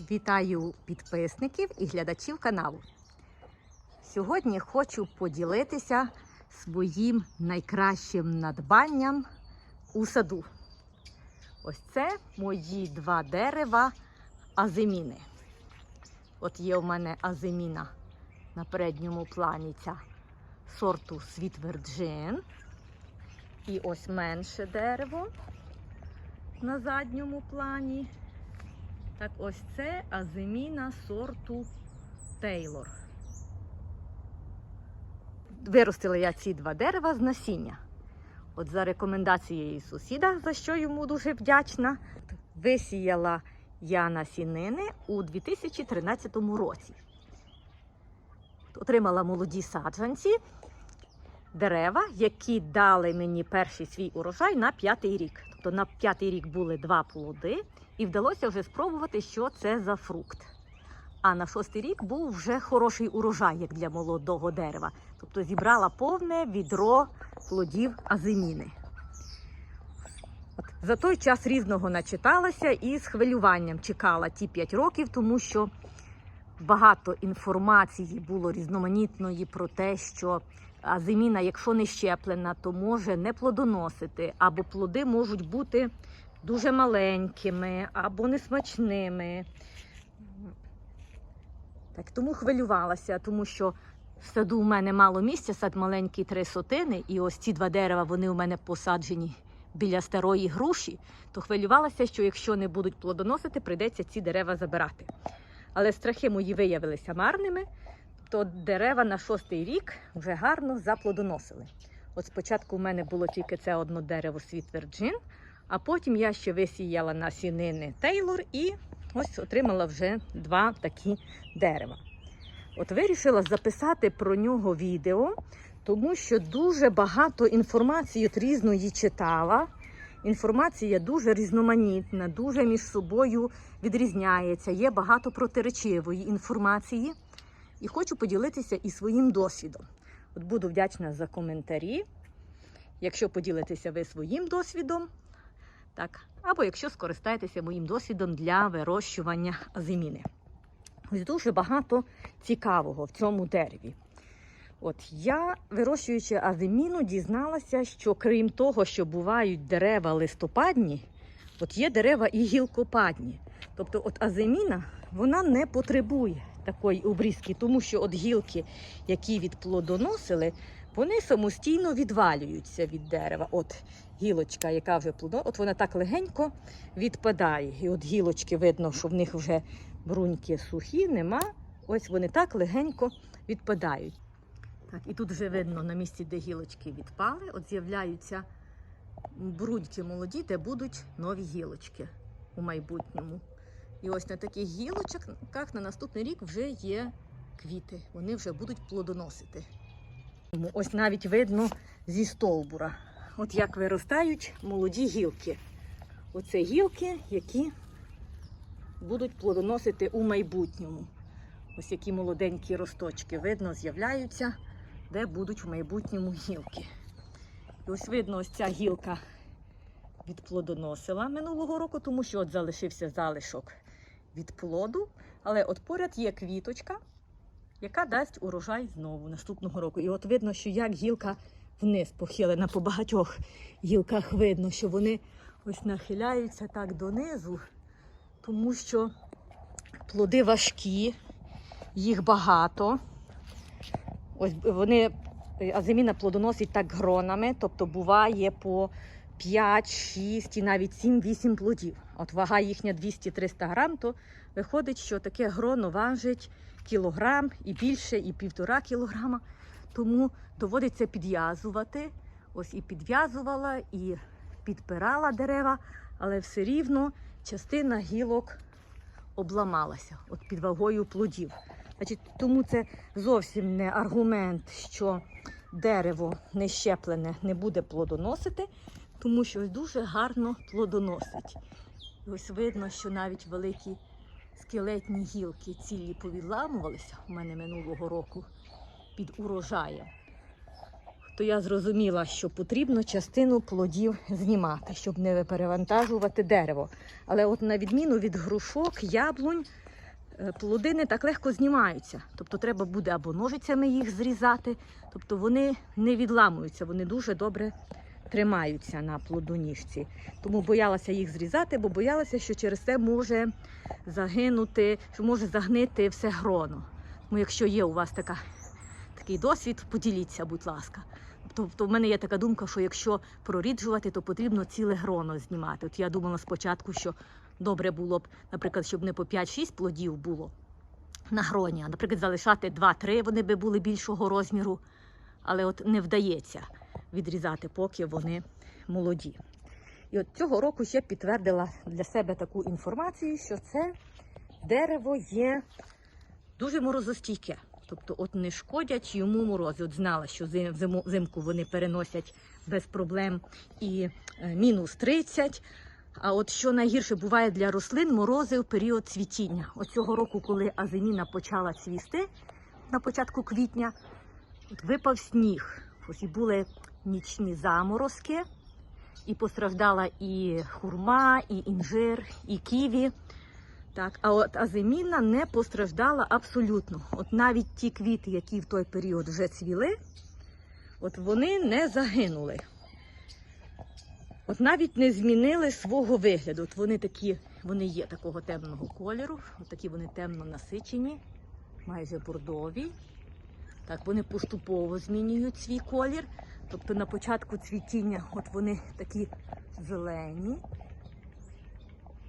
Вітаю підписників і глядачів каналу. Сьогодні хочу поділитися своїм найкращим надбанням у саду. Ось це мої два дерева азиміни. От є у мене азиміна на передньому плані ця сорту Sweet Virgin. І ось менше дерево на задньому плані. Так, ось це азиміна сорту Тейлор. Виростила я ці два дерева з насіння. От за рекомендацією сусіда, за що йому дуже вдячна, висіяла я насінини у 2013 році. Отримала молоді саджанці, дерева, які дали мені перший свій урожай на п'ятий рік. Тобто на п'ятий рік були два плоди, і вдалося вже спробувати, що це за фрукт. А на шостий рік був вже хороший урожай, як для молодого дерева. Тобто зібрала повне відро плодів азиміни. От за той час різного начиталася і з хвилюванням чекала ті 5 років, тому що багато інформації було різноманітної про те, що азиміна, якщо не щеплена, то може не плодоносити, або плоди можуть бути дуже маленькими або несмачними. Так, тому хвилювалася, тому що в саду у мене мало місця, сад маленький три сотини, і ось ці два дерева вони у мене посаджені біля старої груші, то хвилювалася, що якщо не будуть плодоносити, прийдеться ці дерева забирати. Але страхи мої виявилися марними, то дерева на шостий рік вже гарно заплодоносили. От спочатку в мене було тільки це одно дерево Sweet Virgin, а потім я ще висіяла насінини Тейлор і ось отримала вже два такі дерева. От вирішила записати про нього відео, тому що дуже багато інформації от різної читала. Інформація дуже різноманітна, дуже між собою відрізняється. Є багато протиречивої інформації. І хочу поділитися і своїм досвідом. От буду вдячна за коментарі, якщо поділитеся ви своїм досвідом, так, або якщо скористаєтеся моїм досвідом для вирощування азиміни. Ось дуже багато цікавого в цьому дереві. От я, вирощуючи азиміну, дізналася, що крім того, що бувають дерева листопадні, от є дерева і гілкопадні. Тобто, от азиміна вона не потребує такої обрізки, тому що от гілки, які відплодоносили, вони самостійно відвалюються від дерева. От гілочка, яка вже плодоносила, от вона так легенько відпадає. І от гілочки видно, що в них вже бруньки сухі, нема. Ось вони так легенько відпадають. Так, і тут вже видно на місці, де гілочки відпали, от з'являються бруньки молоді, де будуть нові гілочки у майбутньому. І ось на таких гілочках на наступний рік вже є квіти. Вони вже будуть плодоносити. Ось навіть видно зі стовбура, от як виростають молоді гілки. Оце гілки, які будуть плодоносити у майбутньому. Ось які молоденькі росточки видно, з'являються, де будуть в майбутньому гілки. І ось видно, ось ця гілка відплодоносила минулого року, тому що от залишився залишок від плоду. Але от поряд є квіточка, яка дасть урожай знову наступного року. І от видно, що як гілка вниз похилена по багатьох гілках видно, що вони ось нахиляються так донизу, тому що плоди важкі, їх багато. Ось вони азиміна плодоносить так гронами, тобто буває по 5, 6 і навіть 7-8 плодів. От вага їхня 200-300 грам, то виходить, що таке гроно важить кілограм і більше, і півтора кілограма. Тому доводиться підв'язувати. Ось і підв'язувала, і підпирала дерева, але все рівно частина гілок обламалася от під вагою плодів. Значить, тому це зовсім не аргумент, що дерево не щеплене не буде плодоносити, тому що дуже гарно плодоносить. Ось видно, що навіть великі скелетні гілки цілі повідламувалися у мене минулого року під урожаєм. То я зрозуміла, що потрібно частину плодів знімати, щоб не перевантажувати дерево. Але от на відміну від грушок, яблунь, е, плоди не так легко знімаються. Тобто треба буде або ножицями їх зрізати, тобто вони не відламуються, вони дуже добре тримаються на плодоніжці. Тому боялася їх зрізати, бо боялася, що через це може загинути, що може загнити все гроно. Тому якщо є у вас така, такий досвід, поділіться, будь ласка. Тобто в мене є така думка, що якщо проріджувати, то потрібно ціле гроно знімати. От я думала спочатку, що добре було б, наприклад, щоб не по 5-6 плодів було на гроні, а, наприклад, залишати 2-3, вони би були більшого розміру, але от не вдається відрізати, поки вони молоді. І от цього року ще підтвердила для себе таку інформацію, що це дерево є дуже морозостійке. Тобто, от не шкодять йому морози. От знала, що зим- взимку вони переносять без проблем і е, мінус 30. А от що найгірше буває для рослин морози в період цвітіння. От цього року, коли азиміна почала цвісти на початку квітня, от випав сніг. Ось і були нічні заморозки, і постраждала і хурма, і інжир, і ківі. Так, а от азиміна не постраждала абсолютно. От навіть ті квіти, які в той період вже цвіли, от вони не загинули. От навіть не змінили свого вигляду. От вони такі, вони є такого темного кольору, от такі вони темно насичені, майже бордові. Так, вони поступово змінюють свій колір. Тобто на початку цвітіння от вони такі зелені,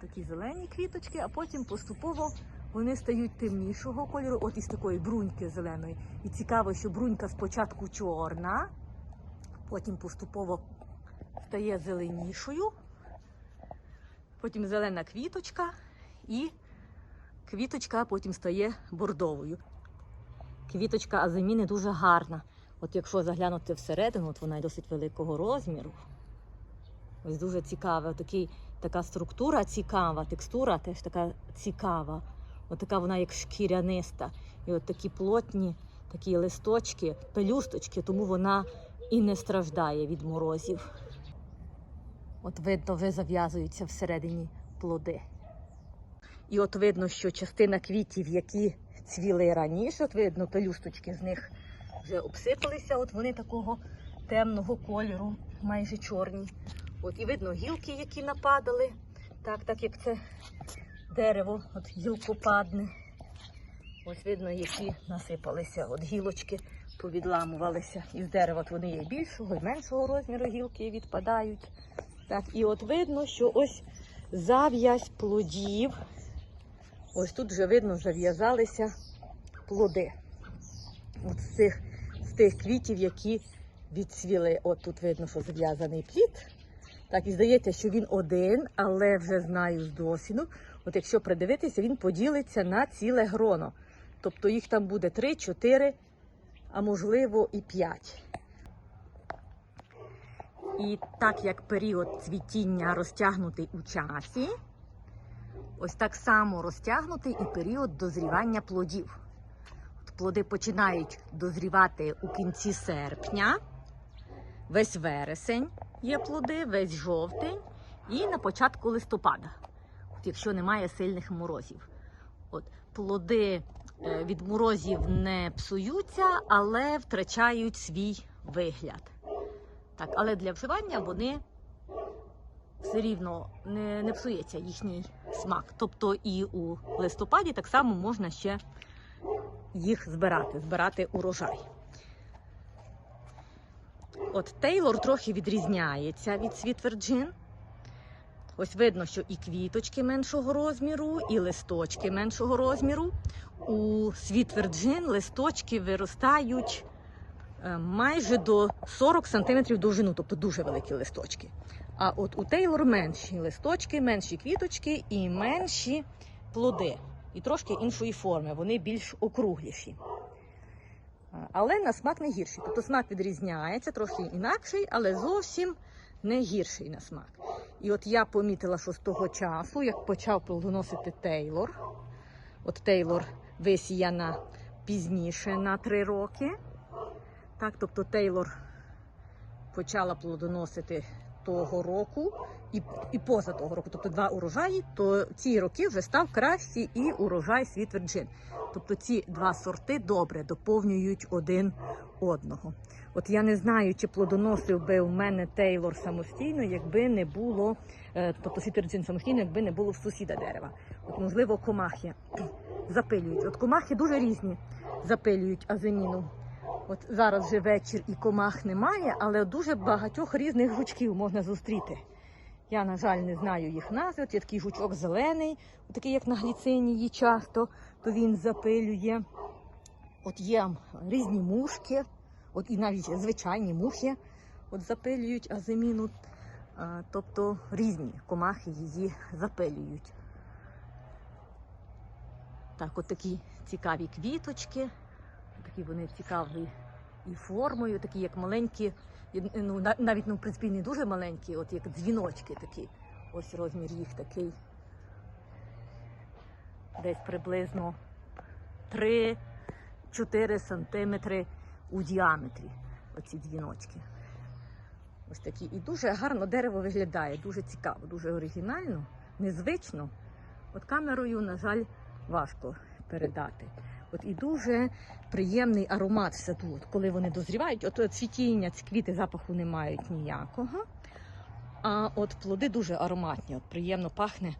такі зелені квіточки, а потім поступово вони стають темнішого кольору, от із такої бруньки зеленої. І цікаво, що брунька спочатку чорна, потім поступово стає зеленішою, потім зелена квіточка і квіточка потім стає бордовою. Квіточка азиміни дуже гарна. От якщо заглянути всередину, от вона й досить великого розміру. Ось дуже цікава. Такий, така структура цікава, текстура теж така цікава. От вона як шкіряниста. І от такі плотні, такі листочки, пелюсточки, тому вона і не страждає від морозів. От видно, вже зав'язуються всередині плоди. І от видно, що частина квітів, які цвіли раніше, от видно, пелюсточки з них вже обсипалися, от вони такого темного кольору, майже чорні. От і видно гілки, які нападали, так, так як це дерево, от гілкопадне. Ось видно, які насипалися, от гілочки повідламувалися. Із дерева от вони є більшого і меншого розміру гілки відпадають. Так, і от видно, що ось зав'язь плодів. Ось тут вже видно, зав'язалися плоди. От з цих тих квітів, які відцвіли. От тут видно, що зав'язаний плід. Так, і здається, що він один, але вже знаю з досвіду. От якщо придивитися, він поділиться на ціле гроно. Тобто їх там буде 3, 4, а можливо і 5. І так як період цвітіння розтягнутий у часі, ось так само розтягнутий і період дозрівання плодів. Плоди починають дозрівати у кінці серпня, весь вересень є плоди, весь жовтень і на початку листопада, от якщо немає сильних морозів. От плоди е, від морозів не псуються, але втрачають свій вигляд. Так, але для вживання вони все рівно не, не псується їхній смак. Тобто і у листопаді так само можна ще їх збирати, збирати урожай. От Тейлор трохи відрізняється від Sweet Virgin. Ось видно, що і квіточки меншого розміру, і листочки меншого розміру. У Sweet Virgin листочки виростають е, майже до 40 см довжину, тобто дуже великі листочки. А от у Тейлор менші листочки, менші квіточки і менші плоди. І трошки іншої форми, вони більш округліші. Але на смак не гірший. Тобто смак відрізняється, трохи інакший, але зовсім не гірший на смак. І от я помітила, що з того часу, як почав плодоносити Тейлор, от Тейлор висіяна пізніше на 3 роки. Так, тобто Тейлор почала плодоносити того року, і, і поза того року, тобто два урожаї, то ці роки вже став кращий і урожай Світ Virgin. Тобто ці два сорти добре доповнюють один одного. От я не знаю, чи плодоносив би у мене Тейлор самостійно, якби не було, е, тобто Світ Virgin самостійно, якби не було в сусіда дерева. От, можливо, комахи запилюють. От комахи дуже різні запилюють азиміну. От зараз вже вечір і комах немає, але дуже багатьох різних жучків можна зустріти. Я, на жаль, не знаю їх назви. Є такий жучок зелений, такий як на гліцинії часто, то він запилює. От є різні мушки, от і навіть звичайні мухи от запилюють азиміну. Тобто різні комахи її запилюють. Так, от такі цікаві квіточки, такі вони цікаві і формою, такі як маленькі, ну навіть ну, в принципі не дуже маленькі, от як дзвіночки такі. Ось розмір їх такий. Десь приблизно 3-4 сантиметри у діаметрі. Оці дзвіночки. Ось такі. І дуже гарно дерево виглядає, дуже цікаво, дуже оригінально, незвично. От камерою, на жаль, важко передати. От і дуже приємний аромат в саду. От коли вони дозрівають, от, цвітіння, ці квіти запаху не мають ніякого. А от плоди дуже ароматні, от приємно пахне.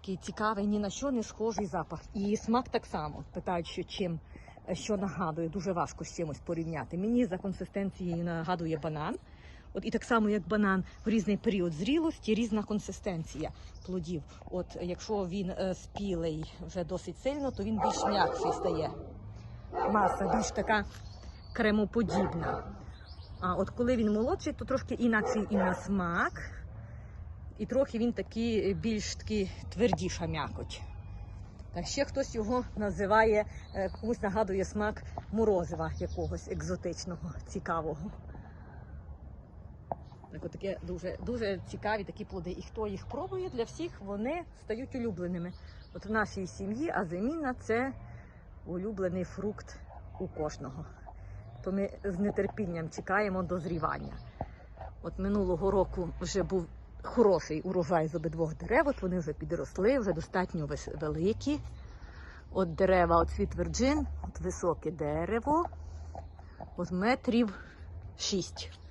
Такий цікавий, ні на що не схожий запах. І смак так само. Питають, що чим е, що нагадує, дуже важко з чимось порівняти. Мені за консистенцією нагадує банан. От і так само, як банан в різний період зрілості, різна консистенція плодів. От якщо він е, спілий вже досить сильно, то він більш м'якший стає. Маса більш така кремоподібна. А от коли він молодший, то трошки інакший і на смак, і трохи він такий е, більш такий твердіша м'якоть. Та ще хтось його називає, е, комусь нагадує смак морозива якогось екзотичного, цікавого. Так, таке дуже, дуже цікаві такі плоди. І хто їх пробує, для всіх вони стають улюбленими. От в нашій сім'ї аземіна це улюблений фрукт у кожного. То ми з нетерпінням чекаємо дозрівання. От минулого року вже був хороший урожай з обидвох дерев. От вони вже підросли, вже достатньо великі. От дерева, от світ Virgin, от високе дерево, от метрів 6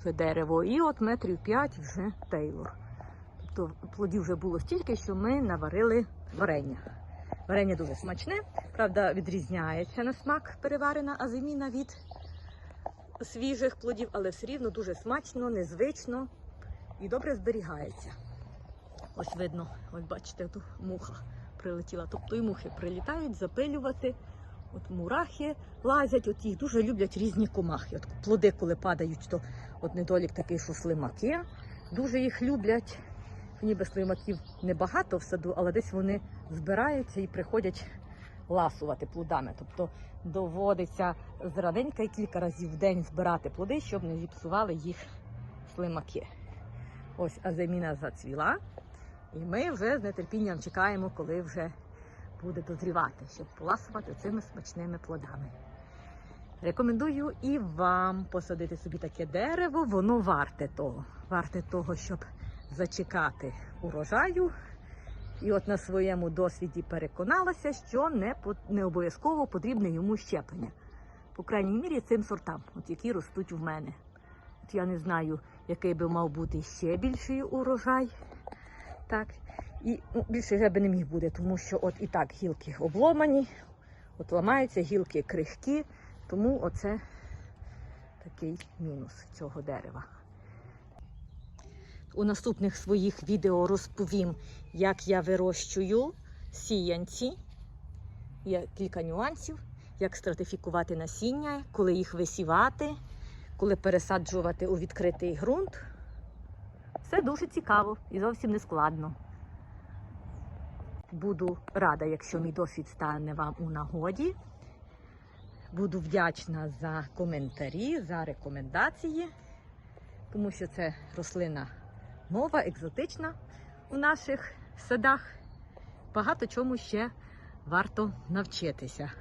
вже дерево, і от метрів 5 вже Тейлор. Тобто плодів вже було стільки, що ми наварили варення. Варення дуже смачне, правда, відрізняється на смак переварена азиміна від свіжих плодів, але все рівно дуже смачно, незвично і добре зберігається. Ось видно, ось бачите, тут муха прилетіла. Тобто і мухи прилітають запилювати. От мурахи лазять, от їх дуже люблять різні комахи. От плоди, коли падають, то от недолік такий, що слимаки дуже їх люблять. Ніби слимаків небагато в саду, але десь вони збираються і приходять ласувати плодами. Тобто доводиться зраненька і кілька разів в день збирати плоди, щоб не зіпсували їх слимаки. Ось аземіна зацвіла, і ми вже з нетерпінням чекаємо, коли вже буде дозрівати, щоб поласувати цими смачними плодами. Рекомендую і вам посадити собі таке дерево, воно варте того. Варте того, щоб зачекати урожаю. І от на своєму досвіді переконалася, що не, не обов'язково потрібне йому щеплення. По крайній мірі цим сортам, от які ростуть в мене. От я не знаю, який би мав бути ще більший урожай. Так. І ну, більше вже би не міг бути, тому що от і так гілки обломані, от ламаються, гілки крихкі, тому оце такий мінус цього дерева. У наступних своїх відео розповім, як я вирощую сіянці. Є кілька нюансів, як стратифікувати насіння, коли їх висівати, коли пересаджувати у відкритий ґрунт. Все дуже цікаво і зовсім не складно. Буду рада, якщо мій досвід стане вам у нагоді. Буду вдячна за коментарі, за рекомендації, тому що це рослина нова, екзотична у наших садах. Багато чому ще варто навчитися.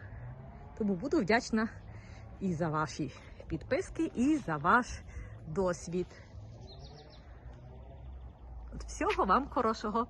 Тому буду вдячна і за ваші підписки, і за ваш досвід. От всього вам хорошого.